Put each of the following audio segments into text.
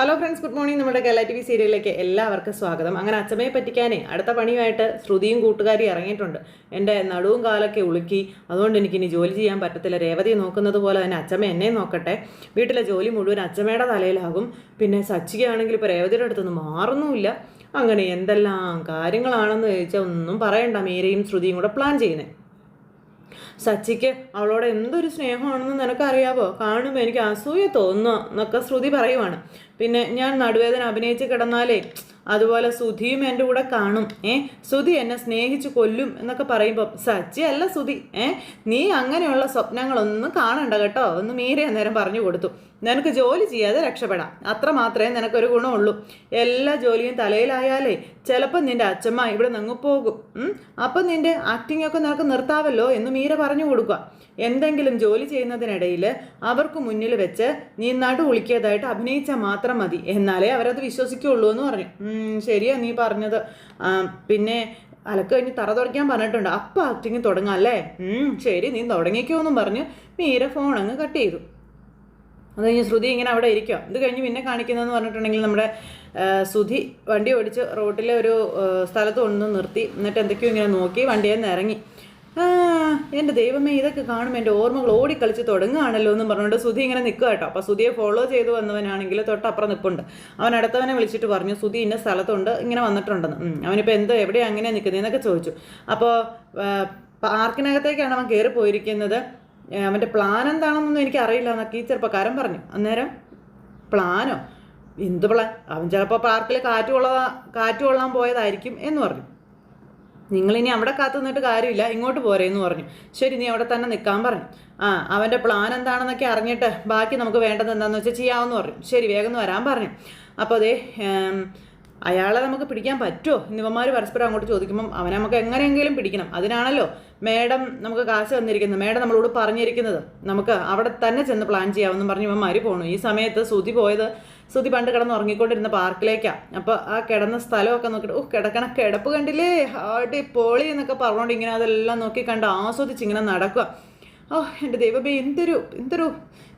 Hello friends good morning നമ്മുടെ Kerala T V സീരിയലിലേക്ക് എല്ലാവർക്കും സ്വാഗതം. അങ്ങനെ അച്ഛമ്മയെ പറ്റിക്കാനേ അടുത്ത പണിയുമായിട്ട് ശ്രുതിയും കൂട്ടുകാരി ഇറങ്ങിയിട്ടുണ്ട്. എന്റെ നടുവും കാലൊക്കെ ഉളുക്കി. അതുകൊണ്ട് എനിക്കിനി ജോലി ചെയ്യാൻ പറ്റത്തില്ല. രേവതി നോക്കുന്നത് പോലെ തന്നെ അച്ഛമ്മ എന്നെ നോക്കട്ടെ. വീട്ടിലെ ജോലി മുഴുവൻ അച്ഛമ്മയുടെ തലയിലാകും. പിന്നെ സച്ചികയാണെങ്കിൽ ഇപ്പോൾ രേവതിയുടെ അടുത്തൊന്നും മാറുന്നുമില്ല. അങ്ങനെ എന്തെല്ലാം കാര്യങ്ങളാണെന്ന് ചോദിച്ചാൽ ഒന്നും പറയണ്ട. മീരയും ശ്രുതിയും കൂടെ പ്ലാൻ ചെയ്യുന്നത് സച്ചിക്ക് അവളോട് എന്തൊരു സ്നേഹമാണെന്ന് നിനക്കറിയാവോ? കാണുമ്പോൾ എനിക്ക് അസൂയ തോന്നുന്നു എന്നൊക്കെ ശ്രുതി പറയുവാണ്. പിന്നെ ഞാൻ നടുവേദന അഭിനയിച്ച് കിടന്നാലേ അതുപോലെ സുധിയും എന്റെ കൂടെ കാണും. ഏ സുധി എന്നെ സ്നേഹിച്ച് കൊല്ലും എന്നൊക്കെ പറയുമ്പോൾ സച്ചി അല്ല സുധി. ഏ നീ അങ്ങനെയുള്ള സ്വപ്നങ്ങളൊന്നും കാണണ്ട കേട്ടോ ഒന്ന് മീരെ അന്നേരം പറഞ്ഞു കൊടുത്തു. നിനക്ക് ജോലി ചെയ്യാതെ രക്ഷപ്പെടാം. അത്ര മാത്രമേ നിനക്കൊരു ഗുണമുള്ളൂ. എല്ലാ ജോലിയും തലയിലായാലേ ചിലപ്പോൾ നിന്റെ അച്ഛമ്മ ഇവിടെ നിന്ന് പോകും. അപ്പം നിന്റെ ആക്ടിംഗ് ഒക്കെ നിനക്ക് നിർത്താവല്ലോ എന്ന് മീര പറഞ്ഞു കൊടുക്കുക. എന്തെങ്കിലും ജോലി ചെയ്യുന്നതിനിടയിൽ അവർക്ക് മുന്നിൽ വെച്ച് നീ നടു വിളിക്കിയതായിട്ട് അഭിനയിച്ചാൽ മാത്രം മതി. എന്നാലേ അവരത് വിശ്വസിക്കുള്ളൂ എന്ന് പറഞ്ഞു. "ഉം, ശരിയാ നീ പറഞ്ഞത്. പിന്നെ അലക്ക് കഴിഞ്ഞ് തറ തുടയ്ക്കാൻ പറഞ്ഞിട്ടുണ്ട്. അപ്പം ആക്ടിങ് തുടങ്ങാം അല്ലേ? ശരി നീ തുടങ്ങിക്കോ എന്നും പറഞ്ഞ് മീര ഫോൺ അങ്ങ് കട്ട് ചെയ്തു. അത് കഴിഞ്ഞ് ശ്രുതി ഇങ്ങനെ അവിടെ ഇരിക്കുക ഇത് കഴിഞ്ഞ് പിന്നെ കാണിക്കുന്നതെന്ന് പറഞ്ഞിട്ടുണ്ടെങ്കിൽ നമ്മുടെ സുധി വണ്ടി ഓടിച്ച് റോട്ടിലെ ഒരു സ്ഥലത്ത് ഒന്ന് നിർത്തി. എന്നിട്ട് എന്തൊക്കെയോ ഇങ്ങനെ നോക്കി വണ്ടിയിൽ നിന്ന് ഇറങ്ങി. എന്റെ ദൈവമേ ഇതൊക്കെ കാണും എന്റെ ഓർമ്മകൾ ഓടിക്കളിച്ച് തുടങ്ങുകയാണല്ലോ എന്ന് പറഞ്ഞുകൊണ്ട് സുധി ഇങ്ങനെ നിൽക്കുക കേട്ടോ. അപ്പോൾ സുധിയെ ഫോളോ ചെയ്ത് വന്നവനാണെങ്കിൽ തൊട്ടപ്പുറം നിൽപ്പുണ്ട് അവൻ അടുത്തവനെ വിളിച്ചിട്ട് പറഞ്ഞു സുധി ഇന്ന സ്ഥലത്തുണ്ട് ഇങ്ങനെ വന്നിട്ടുണ്ടെന്ന്. അവനിപ്പോൾ എന്തോ എവിടെയാണ് അങ്ങനെ നിൽക്കുന്നതെന്നൊക്കെ ചോദിച്ചു. അപ്പോൾ പാർക്കിനകത്തേക്കാണ് അവൻ കയറി പോയിരിക്കുന്നത്. അവന്റെ പ്ലാൻ എന്താണെന്നൊന്നും എനിക്ക് അറിയില്ല എന്നൊക്കെ ഈ ചെറുപ്പക്കാരൻ പറഞ്ഞു. അന്നേരം പ്ലാനോ എന്ത് പ്ലാൻ അവൻ ചിലപ്പോൾ പാർക്കിൽ കാറ്റ് കൊള്ളാ കാറ്റ് കൊള്ളാൻ പോയതായിരിക്കും എന്ന് പറഞ്ഞു. നിങ്ങളിനി അവിടെ കാത്തു നിന്നിട്ട് കാര്യമില്ല ഇങ്ങോട്ട് പോരെ എന്ന് പറഞ്ഞു. ശരി നീ അവിടെ തന്നെ നിൽക്കാൻ പറഞ്ഞു. ആ അവന്റെ പ്ലാൻ എന്താണെന്നൊക്കെ അറിഞ്ഞിട്ട് ബാക്കി നമുക്ക് വേണ്ടത് എന്താണെന്ന് വെച്ചാൽ ചെയ്യാമെന്ന് പറഞ്ഞു. ശരി വേഗം വരാൻ പറഞ്ഞു. അപ്പോൾ അതേ അയാളെ നമുക്ക് പിടിക്കാൻ പറ്റുമോ ഇന്നിവന്മാർ പരസ്പരം അങ്ങോട്ട് ചോദിക്കുമ്പം അവനെ നമുക്ക് എങ്ങനെയെങ്കിലും പിടിക്കണം. അതിനാണല്ലോ മേഡം നമുക്ക് കാശ് തന്നിരിക്കുന്നത്. മേഡം നമ്മളോട് പറഞ്ഞിരിക്കുന്നത്. നമുക്ക് അവിടെ തന്നെ ചെന്ന് പ്ലാൻ ചെയ്യാമെന്ന് പറഞ്ഞ് ഇവന്മാർ പോണു. ഈ സമയത്ത് സുതി പോയത് സുതി പണ്ട് കിടന്ന് ഉറങ്ങിക്കൊണ്ടിരുന്ന പാർക്കിലേക്കാണ് അപ്പോൾ ആ കിടന്ന സ്ഥലമൊക്കെ നോക്കിയിട്ട് ഓ കിടക്കണ കിടപ്പ് കണ്ടില്ലേ? ആടി പോളി എന്നൊക്കെ പറഞ്ഞുകൊണ്ട് ഇങ്ങനെ അതെല്ലാം നോക്കി കണ്ട് ആസ്വദിച്ച് ഇങ്ങനെ നടക്കുക ഓ എന്റെ ദൈവമേ എന്തൊരു എന്തൊരു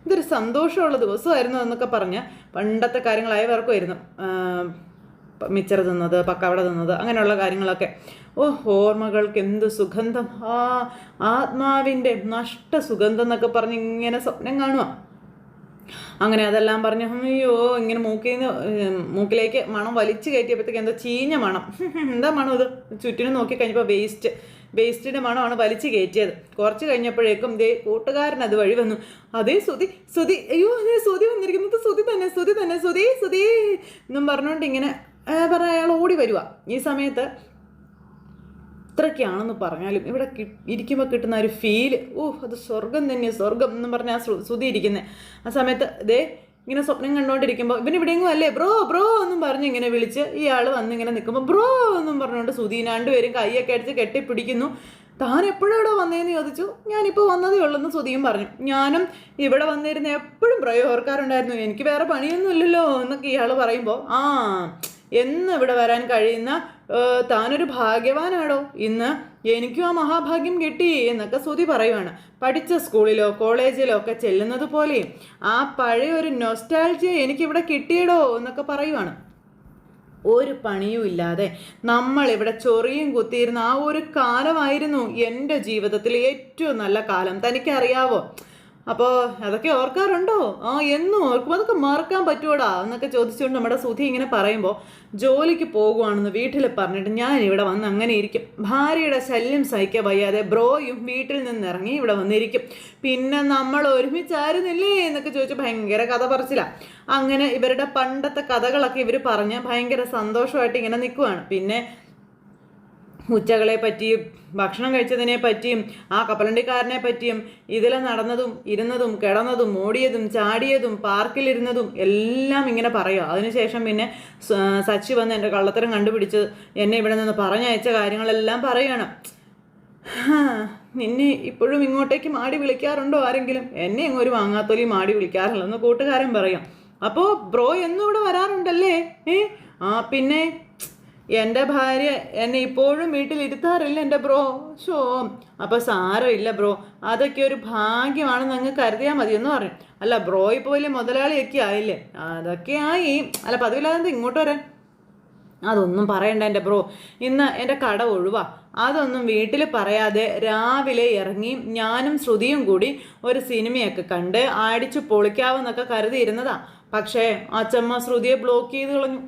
എന്തൊരു സന്തോഷമുള്ള ദിവസമായിരുന്നു എന്നൊക്കെ പറഞ്ഞ് പണ്ടത്തെ കാര്യങ്ങളായവർക്കുമായിരുന്നു മിച്ചർ തിന്നത് പക്കവട തിന്നത് അങ്ങനെയുള്ള കാര്യങ്ങളൊക്കെ. ഓ ഓർമ്മകൾക്ക് എന്ത് സുഗന്ധം. ആ ആത്മാവിന്റെ നഷ്ട സുഗന്ധം എന്നൊക്കെ പറഞ്ഞ് ഇങ്ങനെ സ്വപ്നം കാണുക അങ്ങനെ അതെല്ലാം പറഞ്ഞ് അയ്യോ ഇങ്ങനെ മൂക്കിൽ നിന്ന് മൂക്കിലേക്ക് മണം വലിച്ചു കയറ്റിയപ്പോഴത്തേക്ക് എന്തോ ചീഞ്ഞ മണം. എന്താ മണം ഇത്? ചുറ്റിനും നോക്കി കഴിഞ്ഞപ്പോൾ വേസ്റ്റ്. വേസ്റ്റിന്റെ മണമാണ് വലിച്ചു കയറ്റിയത്. കുറച്ച് കഴിഞ്ഞപ്പോഴേക്കും ദേ കൂട്ടുകാരൻ അത് വഴി വന്നു. അതേ സുതി സുതി അയ്യോ അതേ സുതി വന്നിരിക്കുന്നത് സുതി തന്നെ സുതി തന്നെ സുതി സുതി എന്നും പറഞ്ഞുകൊണ്ട് ഇങ്ങനെ പറഞ്ഞ അയാൾ ഓടി വരിക ഈ സമയത്ത് ഇത്രയ്ക്കാണെന്ന് പറഞ്ഞാലും ഇവിടെ ഇരിക്കുമ്പോൾ കിട്ടുന്ന ഒരു ഫീൽ ഓഹ് അത് സ്വർഗം തന്നെ സ്വർഗം എന്ന് പറഞ്ഞാൽ ശ്രുതി ഇരിക്കുന്നത് ആ സമയത്ത് ദേ ഇങ്ങനെ സ്വപ്നം കണ്ടുകൊണ്ടിരിക്കുമ്പോൾ ഇവൻ ഇവിടെയെങ്കിലും അല്ലേ? ബ്രോ ബ്രോ എന്നും പറഞ്ഞ് ഇങ്ങനെ വിളിച്ച് ഇയാൾ വന്ന് ഇങ്ങനെ നിൽക്കുമ്പോൾ ബ്രോ എന്നും പറഞ്ഞുകൊണ്ട് സുധീനാണ്ട് രണ്ടുപേരും കൈയൊക്കെ അടിച്ച് കെട്ടിപ്പിടിക്കുന്നു. താൻ എപ്പോഴാണോ വന്നതെന്ന് ചോദിച്ചു. ഞാനിപ്പോൾ വന്നതേ ഉള്ളെന്ന് സുധിയും പറഞ്ഞു. ഞാനും ഇവിടെ വന്നിരുന്ന എപ്പോഴും ബ്രയോ ഓർക്കാറുണ്ടായിരുന്നു എനിക്ക് വേറെ പണിയൊന്നും ഇല്ലല്ലോ എന്നൊക്കെ ഇയാൾ പറയുമ്പോൾ ആ എന്ന് ഇവിടെ വരാൻ കഴിയുന്ന താനൊരു ഭാഗ്യവാനാണോ ഇന്ന് എനിക്കും ആ മഹാഭാഗ്യം കിട്ടി എന്നൊക്കെ ശ്രുതി പറയുവാണ്. പഠിച്ച സ്കൂളിലോ കോളേജിലോ ഒക്കെ ചെല്ലുന്നത് പോലെയും ആ പഴയ ഒരു നൊസ്റ്റാൾജിയ എനിക്കിവിടെ കിട്ടിയടോ എന്നൊക്കെ പറയുവാണ്. ഒരു പണിയും ഇല്ലാതെ നമ്മൾ ഇവിടെ ചൊറിയും കുത്തിയിരുന്ന ആ ഒരു കാലമായിരുന്നു എന്റെ ജീവിതത്തിലെ ഏറ്റവും നല്ല കാലം. തനിക്കറിയാവോ? അപ്പോൾ അതൊക്കെ ഓർക്കാറുണ്ടോ? ആ എന്നും ഓർക്കും. അതൊക്കെ മറക്കാൻ പറ്റുമോടാ എന്നൊക്കെ ചോദിച്ചുകൊണ്ട് നമ്മുടെ സുധി ഇങ്ങനെ പറയുമ്പോൾ ജോലിക്ക് പോകുവാണെന്ന് വീട്ടിൽ പറഞ്ഞിട്ട് ഞാൻ ഇവിടെ വന്ന് അങ്ങനെ ഇരിക്കും. ഭാര്യയുടെ ശല്യം സഹിക്കാൻ വയ്യാതെ ബ്രോയും വീട്ടിൽ നിന്ന് ഇറങ്ങി ഇവിടെ വന്നിരിക്കും. പിന്നെ നമ്മൾ ഒരുമിച്ചായിരുന്നില്ലേ? എന്നൊക്കെ ചോദിച്ചു ഭയങ്കര കഥ പറച്ചില്ല അങ്ങനെ ഇവരുടെ പണ്ടത്തെ കഥകളൊക്കെ ഇവർ പറഞ്ഞ് ഭയങ്കര സന്തോഷമായിട്ട് ഇങ്ങനെ നിൽക്കുവാണ് പിന്നെ ഉച്ചകളെ പറ്റിയും ഭക്ഷണം കഴിച്ചതിനെ പറ്റിയും ആ കപ്പലണ്ടിക്കാരനെ പറ്റിയും ഇതിലെ നടന്നതും ഇരുന്നതും കിടന്നതും ഓടിയതും ചാടിയതും പാർക്കിലിരുന്നതും എല്ലാം ഇങ്ങനെ പറയുക അതിനുശേഷം പിന്നെ സച്ചി വന്ന് എന്റെ കള്ളത്തരം കണ്ടുപിടിച്ച് എന്നെ ഇവിടെ നിന്ന് പറഞ്ഞയച്ച കാര്യങ്ങളെല്ലാം പറയണം നിന്നെ ഇപ്പോഴും ഇങ്ങോട്ടേക്ക് മാടി വിളിക്കാറുണ്ടോ ആരെങ്കിലും? എന്നെ ഇങ്ങൊരു വാങ്ങാത്തൊലി മാടി വിളിക്കാറില്ലെന്ന് കൂട്ടുകാരൻ പറയാം. അപ്പോൾ ബ്രോ എന്നും ഇവിടെ വരാറുണ്ടല്ലേ? ഏ? ആ പിന്നെ എന്റെ ഭാര്യ എന്നെ ഇപ്പോഴും വീട്ടിലിരുത്താറില്ല എന്റെ ബ്രോ. ഷോ അപ്പോൾ സാരമില്ല ബ്രോ. അതൊക്കെ ഒരു ഭാഗ്യമാണെന്ന് അങ്ങ് കരുതിയാൽ മതി എന്ന് പറഞ്ഞു. അല്ല ബ്രോ ഇപ്പോൾ വലിയ മുതലാളിയൊക്കെ ആയില്ലേ? അതൊക്കെ ആയി. അല്ല പതിവില്ലാതെ ഇങ്ങോട്ട് വരാൻ? അതൊന്നും പറയണ്ട എന്റെ ബ്രോ. ഇന്ന് എന്റെ കട ഒഴിവാ. അതൊന്നും വീട്ടിൽ പറയാതെ രാവിലെ ഇറങ്ങി ഞാനും ശ്രുതിയും കൂടി ഒരു സിനിമയൊക്കെ കണ്ട് അടിച്ചു പൊളിക്കാവെന്നൊക്കെ കരുതിയിരുന്നതാ. പക്ഷേ അച്ചമ്മ ശ്രുതിയെ ബ്ലോക്ക് ചെയ്ത് കളഞ്ഞു.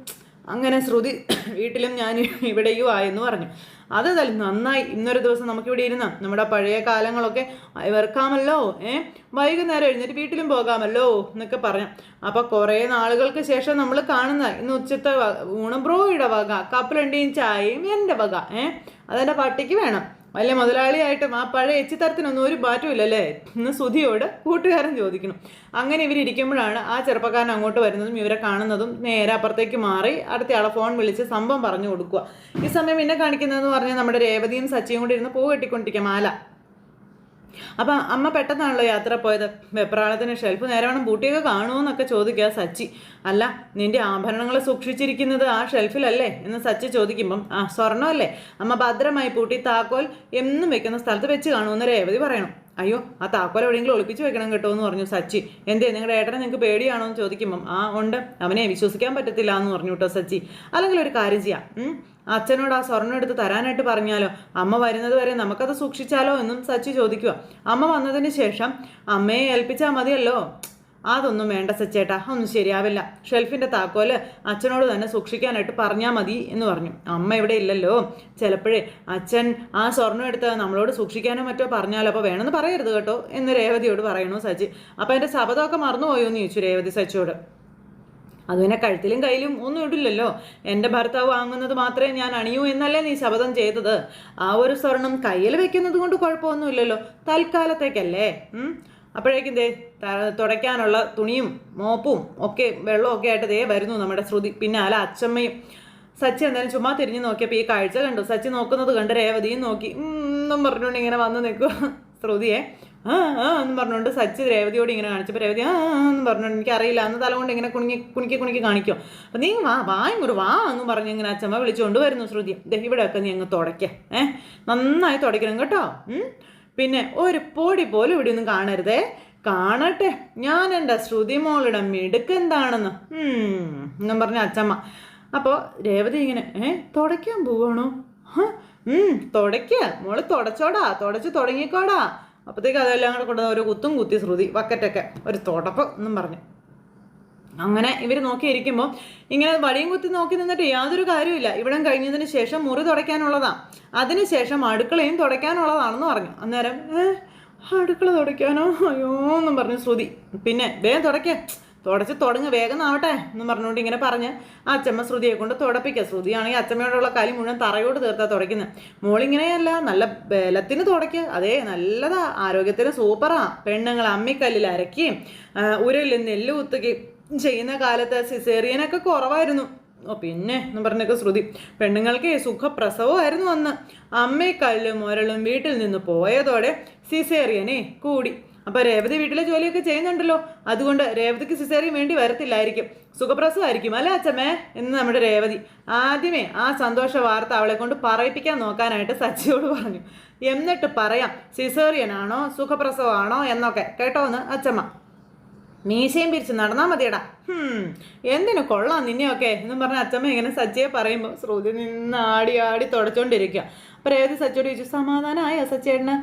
അങ്ങനെ ശ്രുതി വീട്ടിലും ഞാൻ ഇവിടെയും ആയെന്ന് പറഞ്ഞു. അത് തന്നെ നന്നായി. ഇന്നൊരു ദിവസം നമുക്കിവിടെ ഇരുന്ന. നമ്മുടെ പഴയ കാലങ്ങളൊക്കെ വെറുക്കാമല്ലോ ഏ? വൈകുന്നേരം എഴുന്നേറ്റ് വീട്ടിലും പോകാമല്ലോ എന്നൊക്കെ പറഞ്ഞു. അപ്പോൾ കുറേ നാളുകൾക്ക് ശേഷം നമ്മൾ കാണുന്ന ഇന്ന് ഉച്ചത്തെ ഊണം ബ്രോയുടെ വക കപ്പലണ്ടിയും ചായയും എന്റെ വക ഏ? അതെന്റെ പട്ടിക്ക് വേണം. വലിയ മുതലാളിയായിട്ടും ആ പഴയ എച്ചിത്തരത്തിനൊന്നും ഒരു ബാറ്റുമില്ലല്ലേ എന്ന് സുധിയോട് കൂട്ടുകാരൻ ചോദിക്കണം. അങ്ങനെ ഇവരിയ്ക്കുമ്പോഴാണ് ആ ചെറുപ്പക്കാരൻ അങ്ങോട്ട് വരുന്നതും ഇവരെ കാണുന്നതും നേരെ അപ്പുറത്തേക്ക് മാറി അടുത്തയാളെ ഫോൺ വിളിച്ച് സംഭവം പറഞ്ഞു കൊടുക്കുക. ഈ സമയം പിന്നെ കാണിക്കുന്നതെന്ന് പറഞ്ഞാൽ നമ്മുടെ രേവതിയും സച്ചിയും കൂടി ഇരുന്ന് പൂ കെട്ടിക്കൊണ്ടിരിക്കുക മാല. അപ്പം അമ്മ പെട്ടെന്നാണല്ലോ യാത്ര പോയത്. വെപ്രാളത്തിന് ഷെൽഫ് നേരെ വേണം ബൂട്ടിയൊക്കെ കാണുമോന്നൊക്കെ ചോദിക്കുക സച്ചി. അല്ല നിന്റെ ആഭരണങ്ങൾ സൂക്ഷിച്ചിരിക്കുന്നത് ആ ഷെൽഫിലല്ലേ എന്ന് സച്ചി ചോദിക്കുമ്പം ആ സ്വർണമല്ലേ? അമ്മ ഭദ്രമായി പൂട്ടി താക്കോൽ എന്നും വെക്കുന്ന സ്ഥലത്ത് വെച്ച് കാണുമെന്ന് രേവതി പറയണം. അയ്യോ ആ താക്കോൽ എവിടെയെങ്കിലും ഒളിപ്പിച്ച് വെക്കണം കേട്ടോ എന്ന് പറഞ്ഞു സച്ചി. എന്തേ നിങ്ങളുടെ ഏട്ടനെ നിങ്ങൾക്ക് പേടിയാണോ എന്ന് ചോദിക്കുമ്പം ആ ഉണ്ട്. അവനെ വിശ്വസിക്കാൻ പറ്റത്തില്ല എന്ന് പറഞ്ഞു കേട്ടോ സച്ചി. അല്ലെങ്കിൽ ഒരു കാര്യം ചെയ്യാം. അച്ഛനോട് ആ സ്വർണം എടുത്ത് തരാനായിട്ട് പറഞ്ഞാലോ? അമ്മ വരുന്നത് വരെ നമുക്കത് സൂക്ഷിച്ചാലോ എന്നും സച്ചി ചോദിക്കുക അമ്മ വന്നതിന് ശേഷം അമ്മയെ ഏൽപ്പിച്ചാൽ മതിയല്ലോ. അതൊന്നും വേണ്ട സച്ചേട്ടാ ഒന്നും ശരിയാവില്ല. ഷെൽഫിന്റെ താക്കോൽ അച്ഛനോട് തന്നെ സൂക്ഷിക്കാനായിട്ട് പറഞ്ഞാൽ മതി എന്ന് പറഞ്ഞു. അമ്മ ഇവിടെ ഇല്ലല്ലോ. ചിലപ്പോഴേ അച്ഛൻ ആ സ്വർണം എടുത്ത് നമ്മളോട് സൂക്ഷിക്കാനോ മറ്റോ പറഞ്ഞാലോ? അപ്പോൾ വേണമെന്ന് പറയരുത് കേട്ടോ എന്ന് രേവതിയോട് പറയണു സച്ചി. അപ്പോൾ എന്റെ ശബദമൊക്കെ മറന്നുപോയോ? എന്ന് ചോദിച്ചു രേവതി സച്ചിയോട്. അത് പിന്നെ കഴുത്തിലും കയ്യിലും ഒന്നും ഇടില്ലല്ലോ. എന്റെ ഭർത്താവ് വാങ്ങുന്നത് മാത്രമേ ഞാൻ അണിയൂ എന്നല്ലേ നീ ശപഥം ചെയ്തത്? ആ ഒരു സ്വർണം കയ്യിൽ വെക്കുന്നത് കൊണ്ട് കുഴപ്പമൊന്നുമില്ലല്ലോ. തൽക്കാലത്തേക്കല്ലേ. അപ്പോഴേക്കും ദേ തുടയ്ക്കാനുള്ള തുണിയും മോപ്പും ഒക്കെ വെള്ളവും ഒക്കെ ആയിട്ട് ദേ വരുന്നു നമ്മുടെ ശ്രുതി. പിന്നെ അല്ല അച്ചമ്മയും സച്ചി എന്തായാലും ചുമ്മാ തിരിഞ്ഞു നോക്കിയപ്പോൾ ഈ കാഴ്ച കണ്ടു. സച്ചി നോക്കുന്നത് കണ്ട് രേവതിയും നോക്കി. എന്നും പറഞ്ഞുകൊണ്ട് ഇങ്ങനെ വന്ന് നിൽക്കുക ശ്രുതിയെ. ആ ആ എന്ന് പറഞ്ഞുകൊണ്ട് സച്ചി രേവതിയോട് ഇങ്ങനെ കാണിച്ചപ്പോൾ രേവതി ആ എന്ന് പറഞ്ഞുകൊണ്ട് എനിക്കറിയില്ല അന്ന് തല കൊണ്ട് ഇങ്ങനെ കുണുങ്ങി കുണിക്കി കുണിക്കി കാണിക്കും. അപ്പം നീ വാ വാ ഇങ്ങോട്ട് വാ എന്ന് പറഞ്ഞ് ഇങ്ങനെ അച്ഛമ്മ വിളിച്ചുകൊണ്ട് വരുന്നു ശ്രുതി. ഇവിടെയൊക്കെ നീ അങ്ങ് തുടയ്ക്കുക ഏ നന്നായി തുടയ്ക്കണം കേട്ടോ. പിന്നെ ഒരു പൊടി പോലും ഇവിടെ ഒന്നും കാണരുതേ. കാണട്ടെ. ഞാൻ എന്റെ ശ്രുതി മോളുടെ മിടുക്ക് എന്താണെന്ന്. എന്നും പറഞ്ഞ അച്ചമ്മ. അപ്പോൾ രേവതി ഇങ്ങനെ ഏ തുടയ്ക്കാൻ പോവാണോ? തുടയ്ക്കുക മോൾ തുടച്ചോടാ. തുടച്ച് തുടങ്ങിക്കോടാ. അപ്പോഴത്തേക്ക് അതെല്ലാം കൂടെ കൊണ്ടുവന്ന് ഓരോ കുത്തും കുത്തി ശ്രുതി വക്കറ്റൊക്കെ ഒരു തുടപ്പം എന്നും പറഞ്ഞു. അങ്ങനെ ഇവർ നോക്കിയിരിക്കുമ്പോൾ ഇങ്ങനെ വടിയും കുത്തി നോക്കി നിന്നിട്ട് യാതൊരു കാര്യമില്ല ഇവിടം കഴിഞ്ഞതിന് ശേഷം മുറി തുടയ്ക്കാനുള്ളതാ. അതിനുശേഷം അടുക്കളയും തുടയ്ക്കാനുള്ളതാണെന്ന് പറഞ്ഞു. അന്നേരം അടുക്കള തുടയ്ക്കാനോ? അയ്യോ എന്നും പറഞ്ഞു ശ്രുതി. പിന്നെ വേഗം തുടയ്ക്കേ. തുടച്ച് തുടങ്ങി വേഗം ആവട്ടെ എന്ന് പറഞ്ഞുകൊണ്ട് ഇങ്ങനെ പറഞ്ഞ് ആ അച്ചമ്മ ശ്രുതിയെ കൊണ്ട് തുടപ്പിക്കുക. ശ്രുതിയാണെങ്കിൽ അച്ചമ്മയോടുള്ള കലി മുഴുവൻ തറയോട് തീർത്താ തുടയ്ക്കുന്നത് മോളിങ്ങനെയല്ല നല്ല ബലത്തിന് തുടയ്ക്കുക അതേ നല്ലതാ. ആരോഗ്യത്തിന് സൂപ്പറാ. പെണ്ണുങ്ങൾ അമ്മിക്കല്ലിൽ അരക്കുകയും ഉരലിൽ നെല്ല് കുത്തുകയും ചെയ്യുന്ന കാലത്ത് സിസേറിയനൊക്കെ കുറവായിരുന്നു. ഓ പിന്നെ എന്ന് പറഞ്ഞൊക്കെ ശ്രുതി. പെണ്ണുങ്ങൾക്ക് സുഖപ്രസവമായിരുന്നു അന്ന്. അമ്മയും കല്ലും മുരളും വീട്ടിൽ നിന്ന് പോയതോടെ സിസേറിയനെ കൂടി. അപ്പൊ രേവതി വീട്ടിലെ ജോലിയൊക്കെ ചെയ്യുന്നുണ്ടല്ലോ. അതുകൊണ്ട് രേവതിക്ക് സിസേറിയൻ വേണ്ടി വരത്തില്ലായിരിക്കും. സുഖപ്രസവമായിരിക്കും അല്ലേ അച്ഛമ്മേ? എന്ന് നമ്മുടെ രേവതി. ആദ്യമേ ആ സന്തോഷ വാർത്ത അവളെ കൊണ്ട് പറയിപ്പിക്കാൻ നോക്കാനായിട്ട് സച്ചിയോട് പറഞ്ഞു. എന്നിട്ട് പറയാം സിസേറിയൻ ആണോ സുഖപ്രസവമാണോ എന്നൊക്കെ. കേട്ടോ എന്ന് അച്ഛമ്മ. മീശയും പിരിച്ച് നടന്നാൽ മതിയടാ. എന്തിനു കൊള്ളാം നിന്നെയൊക്കെ. എന്നും പറഞ്ഞ അച്ഛമ്മ ഇങ്ങനെ സച്ചിയെ പറയുമ്പോൾ ശ്രുതി നിന്ന് ആടി ആടി തുടച്ചോണ്ടിരിക്കുക അപ്പോൾ രേവതി സച്ചിയോട് ചോദിച്ചു സമാധാനമായോ സച്ചേട്ടന്?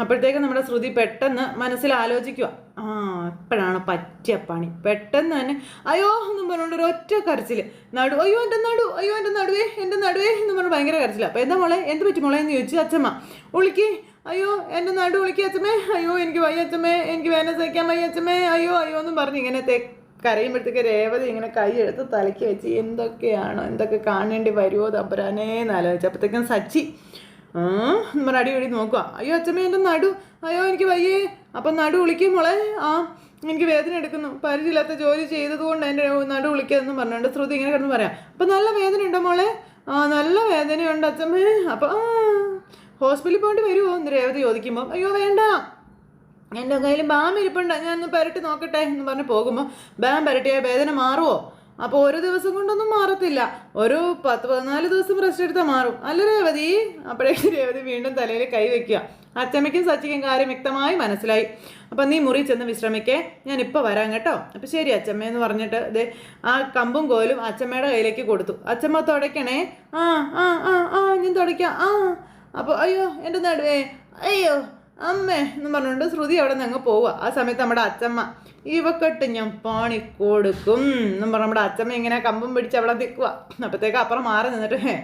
അപ്പോഴത്തേക്ക് നമ്മുടെ ശ്രുതി പെട്ടെന്ന് മനസ്സിൽ ആലോചിക്കുക ആ ഇപ്പോഴാണ് പറ്റിയ പണി. പെട്ടെന്ന് തന്നെ അയ്യോ എന്നും പറഞ്ഞുകൊണ്ട് ഒരു ഒറ്റ കരച്ചിൽ നടു അയ്യോ എന്റെ നടു അയ്യോ എന്റെ നടുവേ എന്റെ നടുവേ എന്ന് പറഞ്ഞ് ഭയങ്കര കരച്ചില്ല അപ്പോൾ എന്താ മോളെ എന്ത് പറ്റി മോളെ? എന്ന് ചോദിച്ചു അച്ഛമ്മ ഉളിക്ക് അയ്യോ എന്റെ നടു ഉളിക്ക് അച്ഛമ്മേ അയ്യോ എനിക്ക് വയ്യ അച്ഛമ്മേ എനിക്ക് വേന സഹിക്കാൻ വയ്യ അച്ഛമ്മേ അയ്യോ അയ്യോ എന്നും പറഞ്ഞ് ഇങ്ങനെ തേ കരയുമ്പോഴത്തേക്ക് രേവതി ഇങ്ങനെ കൈ എടുത്ത് തലയ്ക്ക് വെച്ച് എന്തൊക്കെയാണോ എന്തൊക്കെ കാണേണ്ടി വരുമോ തമ്പുരാനേന്ന് ആലോചിച്ചു. അപ്പോഴത്തേക്കും സച്ചി എന്ന് പറഞ്ഞ് അടി നോക്കുക. അയ്യോ അച്ഛമ്മ എന്റെ നടു. അയ്യോ എനിക്ക് വയ്യേ. അപ്പം നടു വിളിക്കും മോളെ. ആ എനിക്ക് വേദന എടുക്കുന്നു. പരിചയമില്ലാത്ത ജോലി ചെയ്തതുകൊണ്ട് എന്റെ നടു വിളിക്കാതെന്ന് പറഞ്ഞുകൊണ്ട് ശ്രുതി ഇങ്ങനെ കിടന്ന് പറയാം. അപ്പം നല്ല വേദന ഉണ്ടോ മോളെ? ആ നല്ല വേദനയുണ്ട് അച്ഛമ്മേ. അപ്പം ഹോസ്പിറ്റലിൽ പോകേണ്ടി വരുമോ എന്ന് രേവതി ചോദിക്കുമ്പോൾ അയ്യോ വേണ്ട. എന്റെ കയ്യിൽ ബാം ഇരിപ്പുണ്ട്. ഞാൻ ഒന്ന് പുരട്ടി നോക്കട്ടെ എന്ന് പറഞ്ഞ് പോകുമ്പോൾ ബാം പുരട്ടിയാൽ വേദന മാറുമോ അപ്പോൾ ഒരു ദിവസം കൊണ്ടൊന്നും മാറത്തില്ല. ഒരു പത്ത് പതിനാല് ദിവസം റെസ്റ്റ് എടുത്താൽ മാറും. അല്ല രേവതി? അപ്പോഴേക്കും രേവതി വീണ്ടും തലയിൽ കൈ വെക്കുക. അച്ചമ്മയ്ക്കും സച്ചിക്കും കാര്യം വ്യക്തമായി മനസ്സിലായി. അപ്പം നീ മുറി ചെന്ന് വിശ്രമിക്കേ. ഞാൻ ഇപ്പോൾ വരാം കേട്ടോ. അപ്പം ശരി അച്ചമ്മ എന്ന് പറഞ്ഞിട്ട് ദേ ആ കമ്പും കോലും അച്ചമ്മയുടെ കയ്യിലേക്ക് കൊടുത്തു. അച്ചമ്മ തുടയ്ക്കണേ. ആ ആ ആ ആ ഞാൻ തുടയ്ക്കാം. ആ. അപ്പോൾ അയ്യോ എന്റെ നടുവേ. അയ്യോ. അമ്മേ എന്ന് പറഞ്ഞുകൊണ്ട് ശ്രുതി അവിടെ നിന്ന് അങ്ങ് പോവുക. ആ സമയത്ത് നമ്മുടെ അച്ചമ്മ ഇവക്കെട്ട് ഞാൻ പാണി കൊടുക്കും. എന്നും പറഞ്ഞ നമ്മുടെ അച്ചമ്മ ഇങ്ങനെ കമ്പും പിടിച്ച് അവിടെ നിൽക്കുക. അപ്പോഴത്തേക്ക് അപ്പുറം മാറി നിന്നിട്ട് "ഹേ,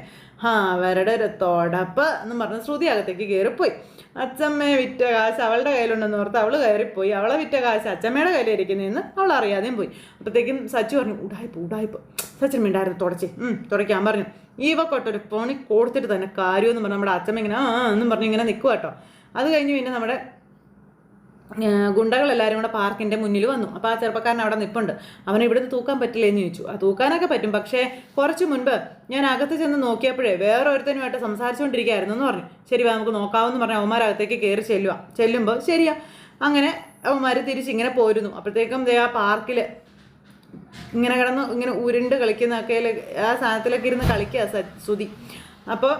ആ അവരുടെ ഒരു തൊടപ്പ്. എന്നും പറഞ്ഞ് ശ്രുതി അകത്തേക്ക് കയറിപ്പോയി. അച്ചമ്മയെ വിറ്റ കാശ് അവളുടെ കയ്യിലുണ്ടെന്ന് ഓർത്ത് അവൾ കയറിപ്പോയി. അവളെ വിറ്റ കാശ് അച്ചമ്മയുടെ കയ്യിലിരിക്കുന്നതെന്ന് അവൾ അറിയാതെയും പോയി. അപ്പോഴത്തേക്കും സച്ചു പറഞ്ഞു ഉടായ്പ ഉടായ്പ സച്ചിൻ മിണ്ടായിരുന്നു തുടച്ചേ. തുടയ്ക്കാൻ പറഞ്ഞു. ഈവക്കോട്ടൊരു പണി കൊടുത്തിട്ട് തന്നെ കാര്യമെന്ന് പറഞ്ഞ് നമ്മുടെ അച്ചമ്മ ഇങ്ങനെ ആ എന്നും പറഞ്ഞ് ഇങ്ങനെ നിൽക്കുക കേട്ടോ. അത് കഴിഞ്ഞ് പിന്നെ നമ്മുടെ ഗുണ്ടകളെല്ലാവരും കൂടെ പാർക്കിന്റെ മുന്നിൽ വന്നു. അപ്പോൾ ആ ചെറുപ്പക്കാരൻ അവിടെ നിൽപ്പുണ്ട് അവനെ ഇവിടുന്ന് തൂക്കാൻ പറ്റില്ല എന്ന് ചോദിച്ചു. ആ തൂക്കാനൊക്കെ പറ്റും. പക്ഷേ കുറച്ച് മുൻപ് ഞാൻ അകത്ത് ചെന്ന് നോക്കിയപ്പോഴേ വേറെ ഒരുത്തനുമായിട്ട് സംസാരിച്ചുകൊണ്ടിരിക്കുകയായിരുന്നു എന്ന് പറഞ്ഞു. ശരി വാ നമുക്ക് നോക്കാമെന്ന് പറഞ്ഞ് അവന്മാരകത്തേക്ക് കയറി ചെല്ലുക ചെല്ലുമ്പോൾ ശരിയാ. അങ്ങനെ അവന്മാർ തിരിച്ച് ഇങ്ങനെ പോരുന്നു. അപ്പോഴത്തേക്കും ദേ ആ പാർക്കിൽ ഇങ്ങനെ കിടന്ന് ഇങ്ങനെ ഉരുണ്ട് കളിക്കുന്നൊക്കെ ആ സാധനത്തിലൊക്കെ ഇരുന്ന് കളിക്കുക സുതി. അപ്പോൾ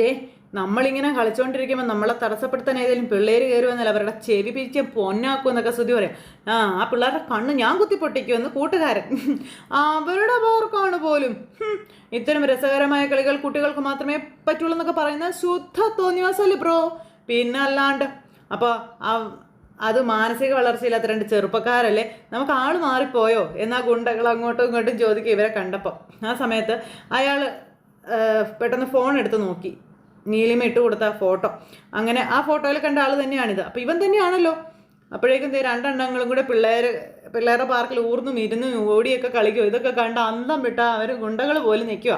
ദേ നമ്മളിങ്ങനെ കളിച്ചുകൊണ്ടിരിക്കുമ്പോൾ നമ്മളെ തടസ്സപ്പെടുത്താൻ ഏതെങ്കിലും പിള്ളേർ കയറുമെന്നല്ല അവരുടെ ചെവി പിരിച്ച് പൊന്നാക്കും എന്നൊക്കെ സ്തുതി പറയാം. ആ ആ പിള്ളേരുടെ കണ്ണ് ഞാൻ കുത്തി പൊട്ടിക്കുമെന്ന് കൂട്ടുകാരൻ. അവരുടെ പോർക്കാണ് പോലും. ഇത്തരം രസകരമായ കളികൾ കുട്ടികൾക്ക് മാത്രമേ പറ്റുള്ളൂ എന്നൊക്കെ പറയുന്ന ശുദ്ധ തോന്നിവാസല്ലേ ബ്രോ? പിന്നെ അല്ലാണ്ട് അപ്പോൾ അത് മാനസിക വളർച്ചയില്ലാത്ത രണ്ട് ചെറുപ്പക്കാരല്ലേ നമുക്ക് ആൾ മാറിപ്പോയോ? എന്നാ ഗുണ്ടകൾ അങ്ങോട്ടും ഇങ്ങോട്ടും ചോദിക്കുക ഇവരെ കണ്ടപ്പോൾ ആ സമയത്ത് അയാൾ പെട്ടെന്ന് ഫോൺ എടുത്ത് നോക്കി. നീലിമ ഇട്ട് കൊടുത്ത ഫോട്ടോ. അങ്ങനെ ആ ഫോട്ടോയിൽ കണ്ട ആൾ തന്നെയാണിത്. അപ്പോൾ ഇവൻ തന്നെയാണല്ലോ. അപ്പോഴേക്കും രണ്ടെണ്ണങ്ങളും കൂടെ പിള്ളേർ പിള്ളേരുടെ പാർക്കിൽ ഊർന്നും ഇരുന്നും ഓടിയൊക്കെ കളിക്കും. ഇതൊക്കെ കണ്ട് അന്തം വിട്ട അവർ ഗുണ്ടകൾ പോലും നിൽക്കുക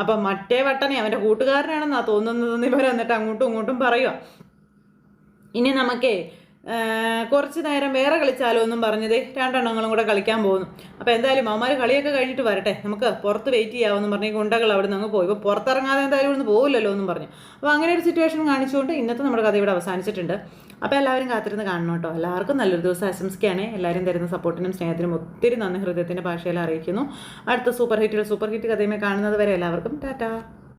അപ്പം മറ്റേ വട്ടനെ അവന്റെ കൂട്ടുകാരനാണെന്നാണ് തോന്നുന്നതെന്ന് ഇവർ എന്നിട്ട് അങ്ങോട്ടും ഇങ്ങോട്ടും പറയുക ഇനി നമുക്കേ കുറച്ച് നേരം വേറെ കളിച്ചാലോ എന്നും പറഞ്ഞതേ രണ്ടെണ്ണങ്ങളും കൂടെ കളിക്കാൻ പോകുന്നു. അപ്പോൾ എന്തായാലും അവന്മാർ കളിയൊക്കെ കഴിഞ്ഞിട്ട് വരട്ടെ. നമുക്ക് പുറത്ത് വെയിറ്റ് ചെയ്യാമെന്ന് പറഞ്ഞ് ഗുണ്ടകൾ അവിടെ നിന്ന് പോയി. ഇപ്പോൾ പുറത്തിറങ്ങാതെ എന്തായാലും ഇവിടുന്ന് പോകില്ലല്ലോ എന്നും പറഞ്ഞു. അപ്പോൾ അങ്ങനെ ഒരു സിറ്റുവേഷൻ കാണിച്ചുകൊണ്ട് ഇന്നത്തെ നമ്മുടെ കഥ ഇവിടെ അവസാനിച്ചിട്ടുണ്ട്. അപ്പോൾ എല്ലാവരും കാത്തിരുന്ന് കാണണം കേട്ടോ. എല്ലാവർക്കും നല്ലൊരു ദിവസം ആശംസിക്കുകയാണ്. എല്ലാവരും തരുന്ന സപ്പോർട്ടിനും സ്നേഹത്തിനും ഒത്തിരി നന്ദി ഹൃദയത്തിന്റെ ഭാഷയിൽ അറിയിക്കുന്നു. അടുത്ത സൂപ്പർ ഹിറ്റുകൾ സൂപ്പർ ഹിറ്റ് കഥയുമായി കാണുന്നത് വരെ എല്ലാവർക്കും ടാറ്റാ.